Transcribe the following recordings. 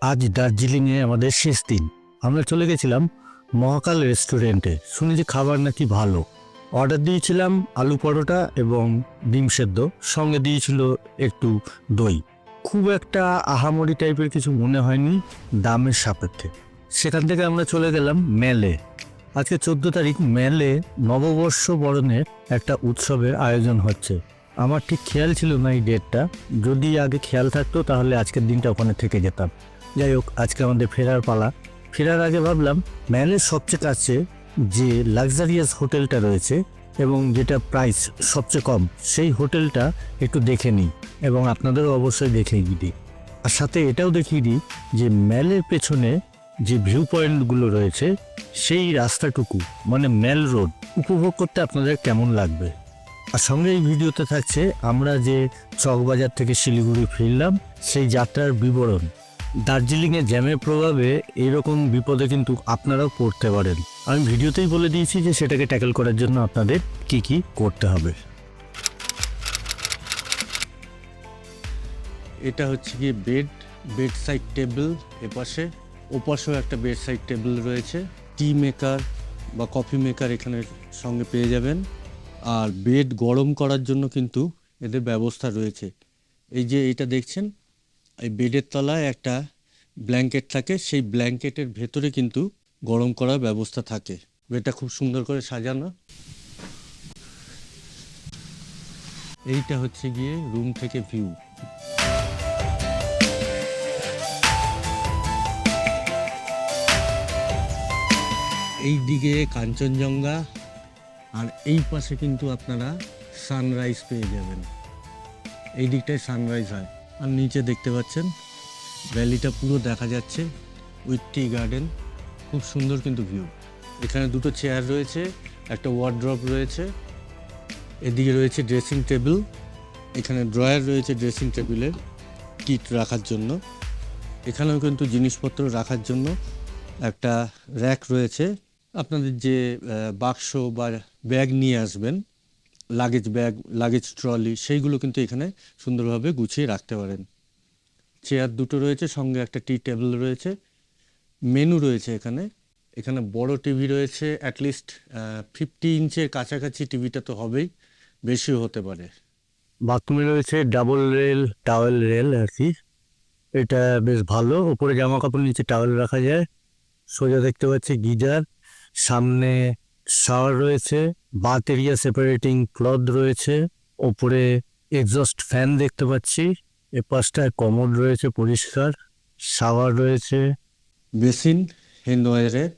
আজ দার্জিলিংয়ে আমাদের শেষ দিন। আমরা চলে গেছিলাম মহাকাল রেস্টুরেন্টে। শুনি যে খাবার নাকি ভালো। অর্ডার দিয়েছিলাম আলু পরোটা এবং ডিম সেদ্ধ। সঙ্গে দিয়েছিল একটু দই। খুব একটা আহামরি টাইপের কিছু মনে হয়নি দামের সাপেক্ষে। সেখান থেকে আমরা চলে গেলাম মেলে। আজকে চোদ্দ তারিখ, মেলে নববর্ষ বরণের একটা উৎসবের আয়োজন হচ্ছে। আমার ঠিক খেয়াল ছিল না এই ডেটটা। যদি আগে খেয়াল থাকতো তাহলে আজকের দিনটা ওখানে থেকে যেতাম। যাই হোক, আজকে আমাদের ফেরার পালা। ফেরার আগে ভাবলাম ম্যালের সবচেয়ে কাছে যে লাক্সারিয়াস হোটেলটা রয়েছে এবং যেটা প্রাইস সবচেয়ে কম, সেই হোটেলটা একটু দেখে নিই এবং আপনাদেরও অবশ্যই দেখে দিই আর সাথে এটাও দেখিয়ে দিই যে ম্যালের পেছনে যে ভিউ পয়েন্টগুলো রয়েছে, সেই রাস্তাটুকু মানে ম্যাল রোড, উপভোগ করতে আপনাদের কেমন লাগবে? আর সঙ্গে এই ভিডিওতে থাকছে আমরা যে চকবাজার থেকে শিলিগুড়ি ফিরলাম, সেই যাত্রার বিবরণ। দার্জিলিংয়ে জ্যামের প্রভাবে এরকম বিপদে কিন্তু আপনারাও পড়তে পারেন। আমি ভিডিওতেই বলে দিয়েছি যে সেটাকে ট্যাকেল করার জন্য আপনাদের কি কি করতে হবে। এটা হচ্ছে গিয়ে বেড বেড সাইড টেবিল এপাশে, ওপাশেও একটা বেড সাইড টেবিল রয়েছে। টি মেকার বা কফি মেকার এখানে সঙ্গে পেয়ে যাবেন। আর বেড গরম করার জন্য কিন্তু এদের ব্যবস্থা রয়েছে। এই যে এটা দেখছেন এই বেডের তলায় একটা ব্ল্যাঙ্কেট থাকে, সেই ব্ল্যাঙ্কেটের ভেতরে কিন্তু গরম করার ব্যবস্থা থাকে। বেডটা খুব সুন্দর করে সাজানো। এইটা হচ্ছে গিয়ে রুম থেকে ভিউ। এই দিকে কাঞ্চনজঙ্ঘা, আর এই পাশে কিন্তু আপনারা সানরাইজ পেয়ে যাবেন। এই দিকটায় সানরাইজ হয়। আর নিচে দেখতে পাচ্ছেন ভ্যালিটা পুরো দেখা যাচ্ছে উইথ টি গার্ডেন খুব সুন্দর কিন্তু ভিউ এখানে দুটো চেয়ার রয়েছে, একটা ওয়ার্ড্রপ রয়েছে, এদিকে রয়েছে ড্রেসিং টেবিল এখানে ড্রয়ার রয়েছে ড্রেসিং টেবিলের কিট রাখার জন্য। এখানেও কিন্তু জিনিসপত্র রাখার জন্য একটা র্যাক রয়েছে। আপনাদের যে বাক্স বা ব্যাগ নিয়ে আসবেন লাগেজ ব্যাগ লাগেজ ট্রলি সেইগুলো কিন্তু এখানে সুন্দরভাবে গুছিয়ে রাখতে পারেন। চেয়ার দুটো রয়েছে, সঙ্গে একটা টি টেবিল রয়েছে মেনু রয়েছে এখানে। এখানে বড় টিভি রয়েছে অ্যাটলিস্ট ফিফটি ইঞ্চের কাছাকাছি টিভিটা তো হবেই, বেশিও হতে পারে। বাথরুমে রয়েছে ডাবল রেল টাওয়েল রেল আর কি এটা বেশ ভালো উপরে জামা কাপড় নিচে টাওয়েল রাখা যায়। সোজা দেখতে পাচ্ছি গিজার, সামনে শাওয়ার রয়েছে বাথ এরিয়া সেপারেটিং ক্লথ রয়েছে, ওপরে এক্সস্ট ফ্যান দেখতে পাচ্ছি এ পাশটায় কমোড রয়েছে পরিষ্কার শাওয়ার রয়েছে। বেসিন হ্যান্ড ওয়ারের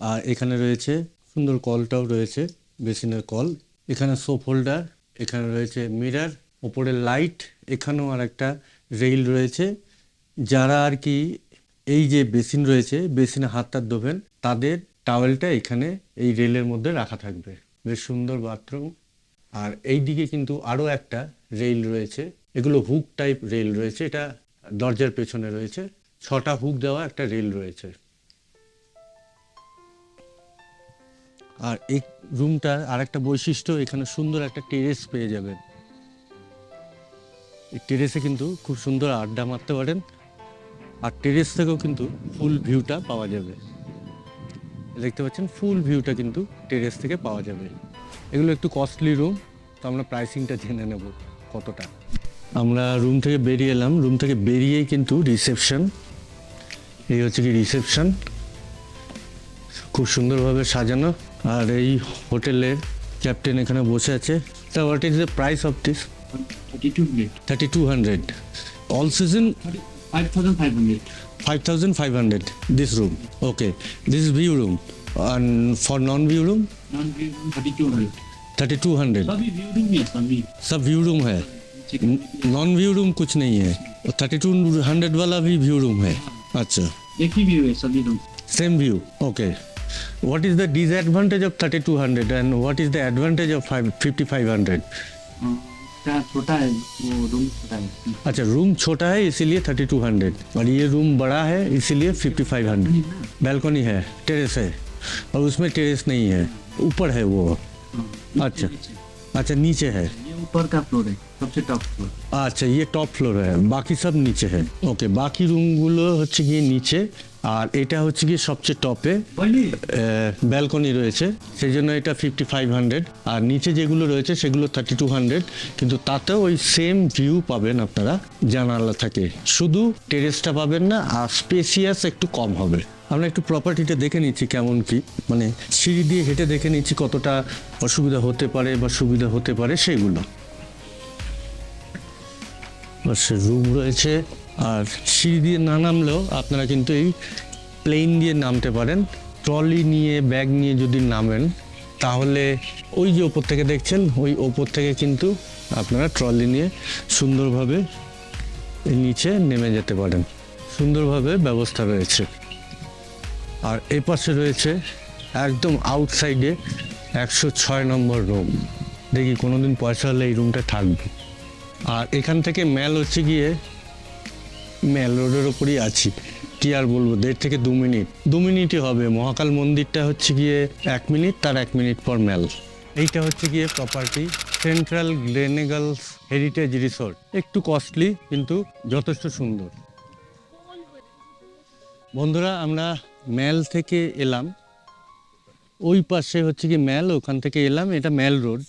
আর এখানে রয়েছে সুন্দর কলটাও রয়েছে, বেসিনের কল। এখানে সোপ হোল্ডার এখানে রয়েছে মিরার ওপরে লাইট এখানেও আর একটা রেইল রয়েছে। যারা আর কি এই যে বেসিন রয়েছে, বেসিনে হাতটা ধোবেন তাদের টাওয়েলটা এখানে এই রেলের মধ্যে রাখা থাকবে। বেশ সুন্দর বাথরুম আর এই দিকে কিন্তু আরও একটা রেল রয়েছে। এগুলো হুক টাইপ রেল রয়েছে। এটা দরজার পেছনে রয়েছে। ছটা হুক দেওয়া একটা রেল রয়েছে। আর এই রুমটার আরেকটা বৈশিষ্ট্য, এখানে সুন্দর একটা টেরেস পেয়ে যাবেন। এই টেরেসে কিন্তু খুব সুন্দর আড্ডা মারতে পারেন। আর টেরেস থেকেও কিন্তু ফুল ভিউটা পাওয়া যাবে। দেখতে পাচ্ছেন ফুল ভিউটা কিন্তু টেরেস থেকে পাওয়া যাবে। এগুলো একটু কস্টলি রুম তো আমরা প্রাইসিংটা জেনে নেব কতটা। আমরা রুম থেকে বেরিয়ে এলাম। রুম থেকে বেরিয়েই কিন্তু রিসেপশন এই হচ্ছে কি রিসেপশন খুব সুন্দরভাবে সাজানো। আর এই হোটেলের ক্যাপ্টেন এখানে বসে আছে। তা what is the price of this thirty two hundred all season 5500 5500 this room okay this is view room and for non view room non view room 3200 3200 सभी व्यू रूम है सभी सब व्यू रूम है non view room कुछ नहीं है और thirty two hundred वाला भी व्यू रूम है अच्छा एक ही व्यू है सभी room same view okay what is the disadvantage of 3200 and what is the advantage of 5, 5500 mm. छोटा है वो रूम छोटा है अच्छा रूम छोटा है इसीलिए 3200 और ये रूम बड़ा है इसीलिए 5500 बैल्कनी है टेरेस है और उसमें टेरेस नहीं है ऊपर है वो हाँ, अच्छा नीचे। अच्छा नीचे है ये ऊपर ऊपर का फ्लोर है सबसे टॉप फ्लोर আচ্ছা ইয়ে টপ ফ্লোর হ্যাঁ বাকি সব নিচে হ্যাঁ ওকে বাকি রুমগুলো হচ্ছে গিয়ে নিচে আর এটা হচ্ছে গিয়ে সবচেয়ে টপে ব্যালকনি রয়েছে। সেই জন্য এটা ফিফটি ফাইভ হান্ড্রেড আর নিচে যেগুলো রয়েছে সেগুলো থার্টি টু হান্ড্রেড কিন্তু তাতেও ওই সেম ভিউ পাবেন আপনারা জানালা থাকে। শুধু টেরেসটা পাবেন না আর স্পেসিয়াস একটু কম হবে। আমরা একটু প্রপার্টিটা দেখে নিচ্ছি কেমন কি। মানে সিঁড়ি দিয়ে হেঁটে দেখে নিচ্ছি কতটা অসুবিধা হতে পারে বা সুবিধা হতে পারে সেগুলো। রুম রয়েছে। আর সিঁড়ি দিয়ে না নামলেও আপনারা কিন্তু এই প্লেন দিয়ে নামতে পারেন। ট্রলি নিয়ে, ব্যাগ নিয়ে যদি নামেন, তাহলে ওই যে ওপর থেকে দেখছেন, ওই ওপর থেকে কিন্তু আপনারা ট্রলি নিয়ে সুন্দরভাবে নিচে নেমে যেতে পারেন। সুন্দরভাবে ব্যবস্থা রয়েছে। আর এ পাশে রয়েছে একদম আউটসাইডে একশো ছয় নম্বর রুম দেখি কোনোদিন পয়সা হলে এই রুমটা থাকবে। আর এখান থেকে ম্যাল হচ্ছে গিয়ে ম্যাল রোডের ওপরই আছি। কি আর বলব, দেড় থেকে দু মিনিট। দু মিনিটই হবে। মহাকাল মন্দিরটা হচ্ছে গিয়ে এক মিনিট, তার এক মিনিট পর ম্যাল এইটা হচ্ছে গিয়ে property central Gleneagles heritage resort একটু কস্টলি কিন্তু যথেষ্ট সুন্দর। বন্ধুরা, আমরা ম্যাল থেকে এলাম। ওই পাশে হচ্ছে গিয়ে ম্যাল ওখান থেকে এলাম। এটা ম্যাল রোড।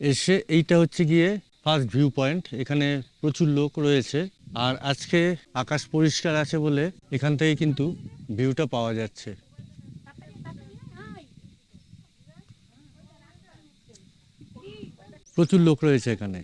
এসে এইটা হচ্ছে গিয়ে ফার্স্ট ভিউ পয়েন্ট এখানে প্রচুর লোক রয়েছে। আর আজকে আকাশ পরিষ্কার আছে বলে এখান থেকে কিন্তু ভিউটা পাওয়া যাচ্ছে। প্রচুর লোক রয়েছে এখানে।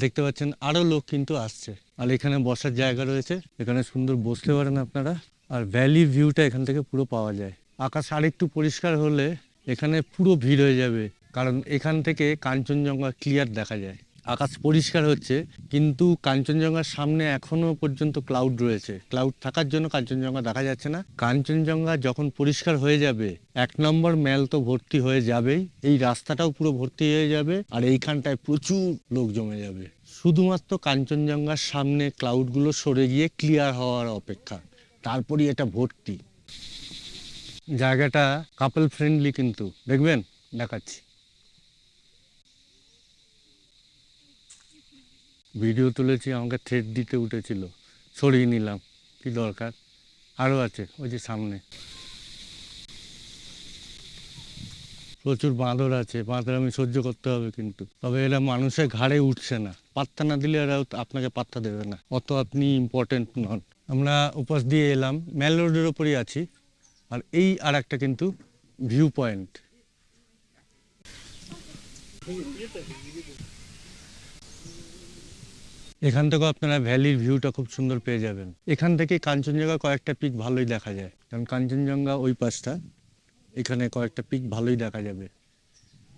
দেখতে পাচ্ছেন আরও লোক কিন্তু আসছে। আর এখানে বসার জায়গা রয়েছে। এখানে সুন্দর বসতে পারেন আপনারা। আর ভ্যালি ভিউটা এখান থেকে পুরো পাওয়া যায়। আকাশ আরেকটু পরিষ্কার হলে এখানে পুরো ভিড় হয়ে যাবে। কারণ এখান থেকে কাঞ্চনজঙ্ঘা ক্লিয়ার দেখা যায়। আকাশ পরিষ্কার হচ্ছে, কিন্তু কাঞ্চনজঙ্ঘার সামনে এখনও পর্যন্ত ক্লাউড রয়েছে। ক্লাউড থাকার জন্য কাঞ্চনজঙ্ঘা দেখা যাচ্ছে না। কাঞ্চনজঙ্ঘা যখন পরিষ্কার হয়ে যাবে, এক নম্বর ম্যাল তো ভর্তি হয়ে যাবেই। এই রাস্তাটাও পুরো ভর্তি হয়ে যাবে আর এইখানটায় প্রচুর লোক জমে যাবে। শুধুমাত্র কাঞ্চনজঙ্ঘার সামনে ক্লাউডগুলো সরে গিয়ে ক্লিয়ার হওয়ার অপেক্ষা। তারপরই এটা ভর্তি। জায়গাটা কাপল ফ্রেন্ডলি কিন্তু। দেখবেন? দেখাচ্ছি। ভিডিও তুলেছি, আমাকে থ্রেড দিতে উঠেছিল। সরিয়ে নিলাম, কি দরকার? আরও আছে, ওই যে সামনে। প্রচুর বাঁদর আছে, বাঁদর আমি সহ্য করতে হবে কিন্তু। তবে এরা মানুষের ঘাড়ে উঠছে না। পাত্তা না দিলে এরা আপনাকে পাত্তা দেবে না। অত আপনি ইম্পর্টেন্ট নন। আমরা উপাস দিয়ে এলাম মেল রোডের ওপরই আছি। আর এই আর একটা কিন্তু ভিউ পয়েন্ট এখান থেকেও আপনারা ভ্যালির ভিউটা খুব সুন্দর পেয়ে যাবেন। এখান থেকে কাঞ্চনজঙ্ঘা কয়েকটা পিক ভালোই দেখা যায়। কারণ কাঞ্চনজঙ্ঘা ওই পাশটা, এখানে কয়েকটা পিক ভালোই দেখা যাবে।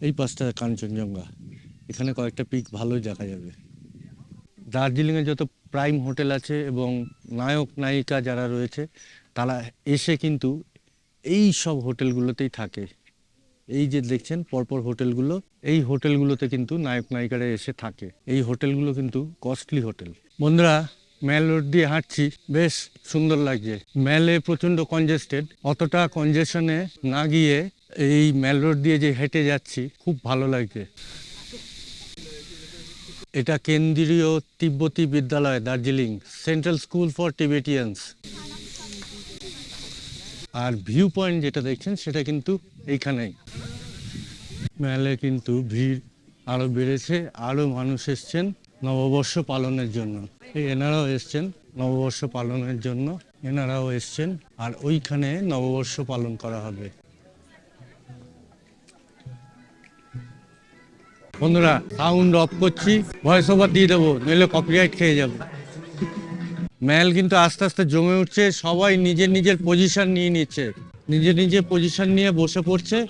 এই পাশটা কাঞ্চনজঙ্ঘা, এখানে কয়েকটা পিক ভালোই দেখা যাবে। দার্জিলিংয়ে যত প্রাইম হোটেল আছে এবং নায়ক, নায়িকা যারা রয়েছে, তারা এসে কিন্তু এই সব হোটেলগুলোতেই থাকে। এই যে দেখছেন, পরপর হোটেলগুলো, এই হোটেলগুলোতে কিন্তু নায়ক নায়িকারা এসে থাকে। এই হোটেলগুলো কিন্তু কস্টলি হোটেল। বন্ধুরা ম্যাল রোড দিয়ে হাঁটছি, বেশ সুন্দর লাগছে। ম্যালে প্রচণ্ড কনজেস্টেড অতটা কনজেশনে না গিয়ে এই ম্যাল রোড দিয়ে যে হেঁটে যাচ্ছি, খুব ভালো লাগছে। এটা কেন্দ্রীয় তিব্বতী বিদ্যালয়, Darjeeling Central School for Tibetans R view point যেটা দেখছেন, সেটা কিন্তু এইখানেই। মেলে কিন্তু ভিড় আরও বেড়েছে আরও মানুষ এসছেন নববর্ষ পালনের জন্য। এই এনারাও এসছেন নববর্ষ পালনের জন্য, এনারাও এসছেন, আর ওইখানে নববর্ষ পালন করা হবে। বন্ধুরা সাউন্ড অফ করছি ভয়েস ওভার দিয়ে দেবো, নইলে কপিরাইট খেয়ে যাব। ম্যাল কিন্তু আস্তে আস্তে জমে উঠছে, সবাই নিজের নিজের পজিশন নিয়ে নিচ্ছে। নিজের নিজের পজিশন নিয়ে বসে পড়ছে।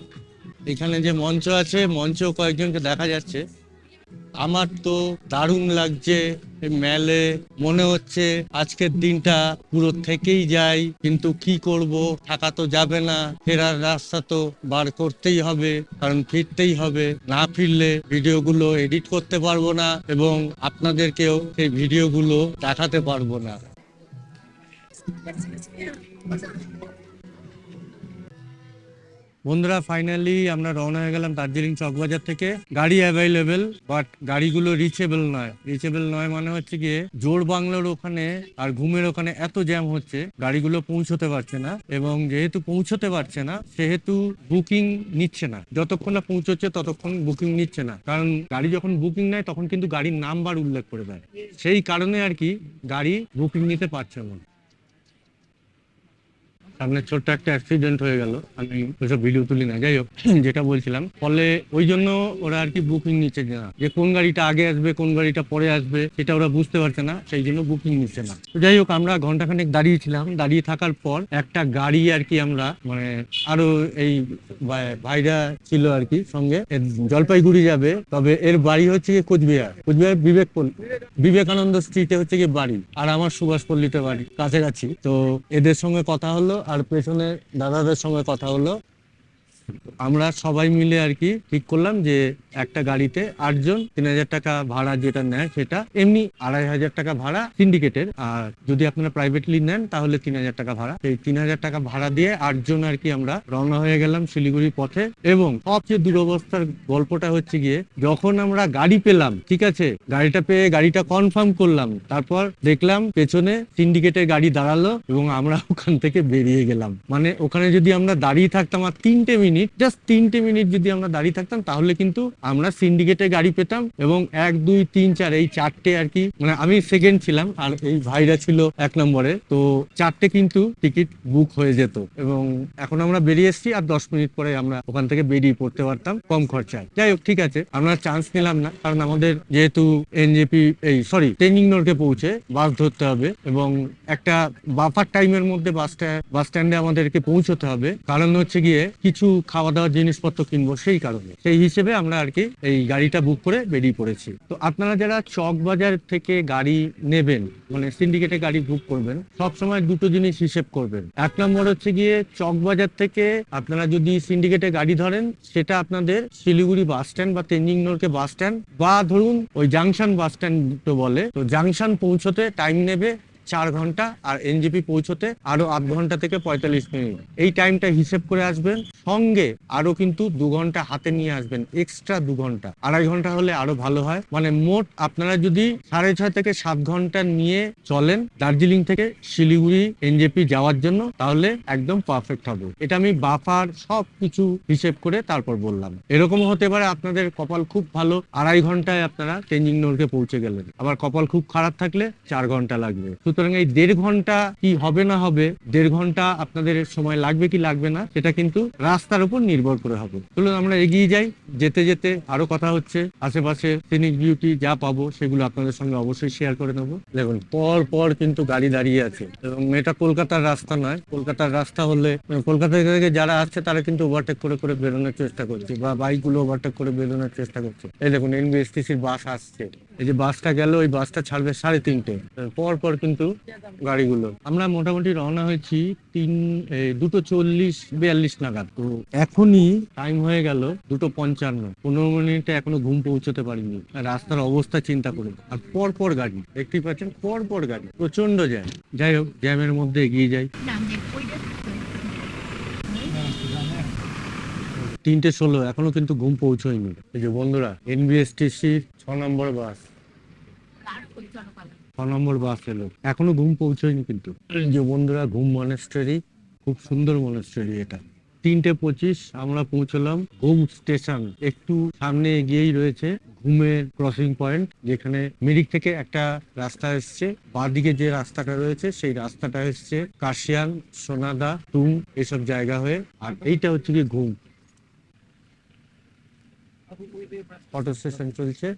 এখানে যে মঞ্চ আছে মঞ্চ কয়েকজনকে দেখা যাচ্ছে। আমার তো দারুণ লাগছে, মেলে, মনে হচ্ছে আজকের দিনটা পুরো থেকেই যাই কিন্তু কি করব, থাকা তো যাবে না, ফেরার রাস্তা তো বার করতেই হবে, কারণ ফিরতেই হবে, না ফিরলে ভিডিওগুলো এডিট করতে পারব না এবং আপনাদেরকেও সেই ভিডিওগুলো দেখাতে পারব না। বন্ধুরা ফাইনালি আমরা রওনা হয়ে গেলাম দার্জিলিং চকবাজার থেকে। গাড়ি অ্যাভেলেবেল বাট গাড়িগুলো রিচেবল নয়। রিচেবল নয় মানে হচ্ছে গিয়ে জোর বাংলোর ওখানে আর ঘুমের ওখানে এত জ্যাম হচ্ছে, গাড়িগুলো পৌঁছতে পারছে না। এবং যেহেতু পৌঁছতে পারছে না, সেহেতু বুকিং নিচ্ছে না। যতক্ষণ না পৌঁছচ্ছে, ততক্ষণ বুকিং নিচ্ছে না। কারণ গাড়ি যখন বুকিং নেয়, তখন কিন্তু গাড়ির নাম্বার উল্লেখ করে দেয়। সেই কারণে আর কি গাড়ি বুকিং নিতে পারছে না। সামনে ছোট্ট একটা অ্যাক্সিডেন্ট হয়ে গেল। আমি ওইসব ভিডিও তুলি না। যাই হোক, যেটা বলছিলাম। ফলে ওই জন্য ওরা আর কি বুকিং নিচ্ছে না। যে কোন গাড়িটা আগে আসবে, কোন গাড়িটা পরে আসবে, সেটা ওরা বুঝতে পারছে না। সেই জন্য বুকিং নিচ্ছে না। তো যাই হোক, আমরা ঘন্টাখানেক দাঁড়িয়েছিলাম। দাঁড়িয়ে থাকার পর একটা গাড়ি আর কি আমরা মানে আরও এই ভাই- ভাইরা ছিল আর কি সঙ্গে। জলপাইগুড়ি যাবে। তবে এর বাড়ি হচ্ছে গিয়ে কোচবিহার। কোচবিহার বিবেক বিবেকানন্দ স্ট্রিটে হচ্ছে গিয়ে বাড়ি। আর আমার সুভাষ পল্লীতে বাড়ি, কাছাকাছি। তো এদের সঙ্গে কথা হলো। আর পেছনে দাদাদের সঙ্গে কথা হলো। আমরা সবাই মিলে আর কি ঠিক করলাম যে একটা গাড়িতে আটজন তিন হাজার টাকা ভাড়া যেটা নেয় সেটা, এমনি আড়াই হাজার টাকা ভাড়া সিন্ডিকেটের আর যদি আপনারা প্রাইভেটলি নেন তাহলে তিন হাজার টাকা ভাড়া। সেই তিন হাজার টাকা ভাড়া দিয়ে আটজন আর কি আমরা রওনা হয়ে গেলাম শিলিগুড়ি পথে। এবং সবচেয়ে দুরবস্থার গল্পটা হচ্ছে গিয়ে, যখন আমরা গাড়ি পেলাম, ঠিক আছে, গাড়িটা পেয়ে গাড়িটা কনফার্ম করলাম, তারপর দেখলাম পেছনে সিন্ডিকেটের গাড়ি দাঁড়াল এবং আমরা ওখান থেকে বেরিয়ে গেলাম। মানে ওখানে যদি আমরা দাঁড়িয়ে থাকতাম আর তিনটে মিনিট জাস্ট তিনটে মিনিট যদি আমরা দাঁড়িয়ে থাকতাম, তাহলে কিন্তু আমরা সিন্ডিকেটে গাড়ি পেতাম এবং এক, দুই, তিন, চার, এই চারটে আর কি মানে আমি সেকেন্ড ছিলাম আর এই ভাইরা ছিল এক নম্বরে। তো চারটে কিন্তু টিকিট বুক হয়ে যেত এবং এখন আমরা বেরিয়ে এসেছি আর দশ মিনিট পরে আমরা ওখান থেকে বেরিয়ে পড়তে পারতাম কম খরচায়। যাই হোক, ঠিক আছে, আমরা চান্স নিলাম না, কারণ আমাদের যেহেতু এনজেপি এই সরি ট্রেনিং নোরকে পৌঁছে বাস ধরতে হবে এবং একটা বাফার টাইমের মধ্যে বাস স্ট্যান্ডে আমাদেরকে পৌঁছতে হবে। কারণ হচ্ছে গিয়ে কিছু খাওয়া দাওয়ার জিনিসপত্র কিনবো সেই কারণে। সেই হিসেবে আমরা আর কি এই গাড়িটা বুক করে বেরিয়ে পড়েছি। তো আপনারা যারা চক বাজার থেকে গাড়ি নেবেন মানে সিন্ডিকেটে গাড়ি বুক করবেন, সব সময় দুটো জিনিস হিসেব করবেন। এক নম্বর হচ্ছে গিয়ে চক বাজার থেকে আপনারা যদি সিন্ডিকেটে গাড়ি ধরেন, সেটা আপনাদের শিলিগুড়ি বাস স্ট্যান্ড বা তেঞ্জিং নোরকে বাস স্ট্যান্ড বা ধরুন ওই জাংশন বাস স্ট্যান্ড বলে, তো জাংশন পৌঁছতে টাইম নেবে চার ঘণ্টা আর এনজিপি পৌঁছতে আরও আধ ঘণ্টা থেকে পঁয়তাল্লিশ মিনিট। এই টাইমটা হিসেব করে আসবেন, সঙ্গে আরও কিন্তু দু ঘণ্টা হাতে নিয়ে আসবেন এক্সট্রা দু ঘণ্টা। আড়াই ঘণ্টা হলে আরও ভালো হয়। মানে মোট আপনারা যদি সাড়ে ছয় থেকে সাত ঘণ্টা নিয়ে চলেন দার্জিলিং থেকে শিলিগুড়ি, এনজেপি যাওয়ার জন্য, তাহলে একদম পারফেক্ট হবে। এটা আমি বাফার সব কিছু হিসেব করে তারপর বললাম। এরকম হতে পারে আপনাদের কপাল খুব ভালো, আড়াই ঘন্টায় আপনারা তেঞ্জিং নোরকে পৌঁছে গেলেন। আবার কপাল খুব খারাপ থাকলে চার ঘণ্টা লাগবে। সুতরাং এই দেড় ঘণ্টা কি হবে না হবে, দেড় ঘণ্টা আপনাদের সময় লাগবে কি লাগবে না, সেটা কিন্তু রাস্তার উপর নির্ভর করে হবে। চলুন আমরা এগিয়ে যাই, যেতে যেতে আরও কথা হচ্ছে, আশেপাশে সিনিক বিউটি যা পাবো সেগুলো আপনাদের সঙ্গে অবশ্যই শেয়ার করে নেব। দেখুন, পর পর কিন্তু গাড়ি দাঁড়িয়ে আছে, এবং এটা কলকাতার রাস্তা নয়, কলকাতার রাস্তা হলে, কলকাতা থেকে যারা আসছে তারা কিন্তু ওভারটেক করে করে বেরোনোর চেষ্টা করছে, বা বাইকগুলো ওভারটেক করে বেরোনোর চেষ্টা করছে। এই দেখুন এনবিএসটিসির বাস আসছে। এই যে বাসটা গেল, ওই বাসটা ছাড়বে সাড়ে তিনটে। পর পর কিন্তু গাড়িগুলো। আমরা মোটামুটি রওনা হয়েছি তিন দুটো চল্লিশ, বিয়াল্লিশ নাগাদ। তো এখনই টাইম হয়ে গেল দুটো পঞ্চান্ন। পনেরো মিনিটে এখনও ঘুম পৌঁছতে পারিনি। রাস্তার অবস্থা চিন্তা করে। আর পর পর গাড়ি। দেখতেই পাচ্ছেন, পর পর গাড়ি। প্রচণ্ড জ্যাম যাই হোক জ্যামের মধ্যে এগিয়ে যাই। তিনটে ষোলো, এখনও কিন্তু ঘুম পৌঁছয়নি। এই যে বন্ধুরা এনবিএসটিসির ছ নম্বর বাস। ছ নম্বর বাস এলো, এখনও ঘুম পৌঁছয়নি কিন্তু। যে বন্ধুরা, ঘুম মনেস্টারি খুব সুন্দর মনেস্টারি এটা। তিনটে পঁচিশ, আমরা পৌঁছলাম ঘুম স্টেশন। একটু সামনে এগিয়েই রয়েছে ঘুমের ক্রসিং পয়েন্ট যেখানে মিরিক থেকে একটা রাস্তা এসছে। বাঁদিকে যে রাস্তাটা রয়েছে, সেই রাস্তাটা এসছে কাশিয়ান সোনাদা টুং এসব জায়গা হয়ে। আর এইটা হচ্ছে কি ঘুম। অটো স্টেশন চলছে।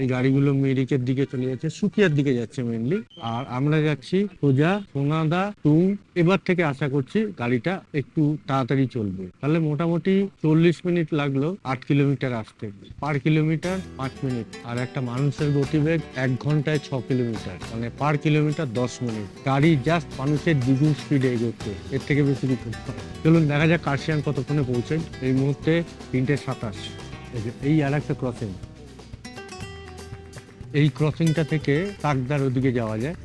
এই গাড়িগুলো মেরিকের দিকে চলে যাচ্ছে সুকিয়ার দিকে যাচ্ছে মেনলি আর আমরা যাচ্ছি সোজা, সোনাদা টুং এবার থেকে আশা করছি গাড়িটা একটু তাড়াতাড়ি চলবে। তাহলে মোটামুটি চল্লিশ মিনিট লাগল আট কিলোমিটার আসতে। পার কিলোমিটার পাঁচ মিনিট। আর একটা মানুষের গতিবেগ এক ঘন্টায় ছ কিলোমিটার। মানে পার কিলোমিটার দশ মিনিট। গাড়ি জাস্ট মানুষের দ্বিগুণ স্পিডে এগোচ্ছে। এর থেকে বেশি কিছু। চলুন দেখা যাক কার্শিয়ান কতক্ষণে পৌঁছায়। এই মুহূর্তে তিনটে সাতাশ। এই আর একটা ক্রসিং এই ক্রসিংটা থেকে তাকদার ওদিকে যাওয়া যায়।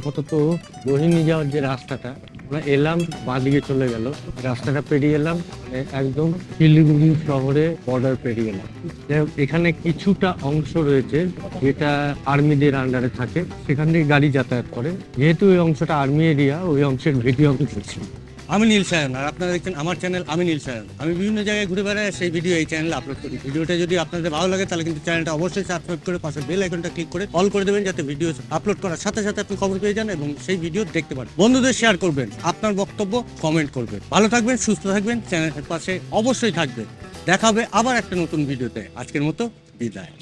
আপাতত রোহিণী যাওয়ার যে রাস্তাটা, আমরা এলাম বাঁদিকে চলে গেল। রাস্তাটা পেরিয়ে এলাম একদম শিলিগুড়ি শহরে বর্ডার পেরিয়ে এলাম। এখানে কিছুটা অংশ রয়েছে যেটা আর্মিদের আন্ডারে থাকে। সেখান থেকে গাড়ি যাতায়াত করে। যেহেতু ওই অংশটা আর্মি এরিয়া, ওই অংশের ভিডিও আমি আমি নীল সায়ন, আর আপনারা দেখছেন আমার চ্যানেল আমি নীল সায়ন। আমি বিভিন্ন জায়গায় ঘুরে বেড়াই, সেই ভিডিও এই চ্যানেলে আপলোড করি। ভিডিওটা যদি আপনাদের ভালো লাগে, তাহলে কিন্তু চ্যানেলটা অবশ্যই সাবস্ক্রাইব করে পাশে বেল আইকনটা ক্লিক করে অল করে দেবেন, যাতে ভিডিও আপলোড করার সাথে সাথে আপনি খবর পেয়ে যান এবং সেই ভিডিও দেখতে পারেন। বন্ধুদের শেয়ার করবেন, আপনার বক্তব্য কমেন্ট করবেন। ভালো থাকবেন, সুস্থ থাকবেন চ্যানেলের পাশে অবশ্যই থাকবেন। দেখা হবে আবার একটা নতুন ভিডিওতে আজকের মতো বিদায়।